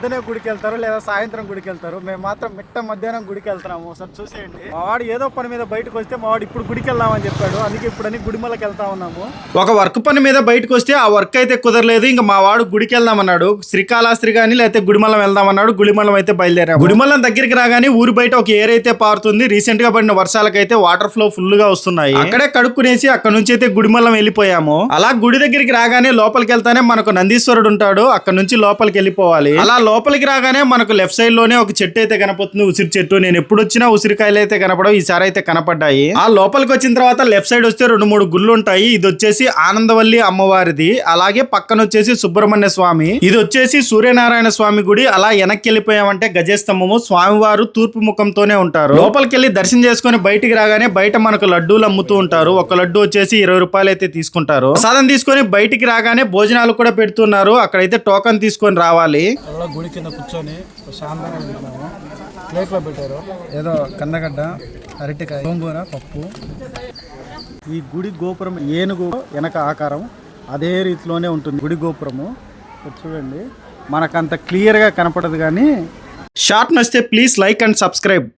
పొద్దునే గుడికి వెళ్తారు లేదా సాయంత్రం గుడికి వెళ్తారు మేము మాత్రం మిట్ట మధ్యాహ్నం గుడికి వెళ్తున్నాము ఒకసారి చూసేయండి. మా వాడు ఏదో పని మీద బయటకు వస్తే మా వాడు ఇప్పుడు గుడికి వెళ్దామని చెప్పాడు. అందుకే ఇప్పుడు గుడిమలకి వెళ్తా ఉన్నాము. ఒక వర్క్ పని మీద బయటకు వస్తే ఆ వర్క్ అయితే కుదరలేదు. ఇంకా మా వాడు గుడికి వెళ్దామన్నాడు శ్రీకాళహస్తి కానీ లేకపోతే గుడిమలం వెళ్దామన్నాడు. గుడిమలం అయితే బయలుదేరాము. గుడిమలం దగ్గరికి రాగానే ఊరి బయట ఒక ఏర్ అయితే పారుతుంది. రీసెంట్గా పడిన వర్షాలకైతే వాటర్ ఫ్లో ఫుల్గా వస్తున్నాయి. అక్కడే కడుక్కునేసి అక్కడ నుంచి అయితే గుడిమల్లం వెళ్ళిపోయాము. అలా గుడి దగ్గరికి రాగానే లోపలికి వెళ్తానే మనకు నందీశ్వరుడు ఉంటాడు. అక్కడ నుంచి లోపలికి వెళ్ళిపోవాలి. అలా లోపలికి రాగానే మనకు లెఫ్ట్ సైడ్లోనే ఒక చెట్టు అయితే కనపడుతుంది. ఉసిరి చెట్టు. నేను ఎప్పుడు వచ్చినా ఉసిరికాయలు అయితే కనపడవు. ఈసారి అయితే కనపడ్డాయి. ఆ లోపలికి వచ్చిన తర్వాత లెఫ్ట్ సైడ్ వస్తే రెండు మూడు గుళ్ళు ఉంటాయి. ఇది వచ్చేసి ఆనందవల్లి అమ్మవారిది. అలాగే పక్కన వచ్చేసి సుబ్రహ్మణ్య స్వామి. ఇది వచ్చేసి సూర్యనారాయణ స్వామి గుడి. అలా వెనక్కి వెళ్ళిపోయామంటే గజస్తంభము. స్వామివారు తూర్పు ముఖంతోనే ఉంటారు. లోపలికి వెళ్ళి దర్శనం చేసుకుని బయటికి రాగానే బయట మనకు లడ్డూలు అమ్ముతూ ఉంటారు. ఒక లడ్డు వచ్చేసి ఇరవై రూపాయలు అయితే తీసుకుంటారు. ప్రసాదం తీసుకొని బయటికి రాగానే భోజనాలు కూడా పెడుతున్నారు. అక్కడైతే టోకన్ తీసుకొని రావాలి. కూడా గుడి కింద కూర్చొని శాంతంగా తింటున్నాము ప్లేట్లో పెట్టారు. ఏదో కందగడ్డ అరటికాయ గోంగూర పప్పు. ఈ గుడి గోపురం ఏనుగు వెనక ఆకారం అదే రీతిలోనే ఉంటుంది. గుడి గోపురము. చూడండి. మనకంత క్లియర్గా కనపడదు కానీ షార్ట్ నచ్చితే ప్లీజ్ లైక్ అండ్ సబ్స్క్రైబ్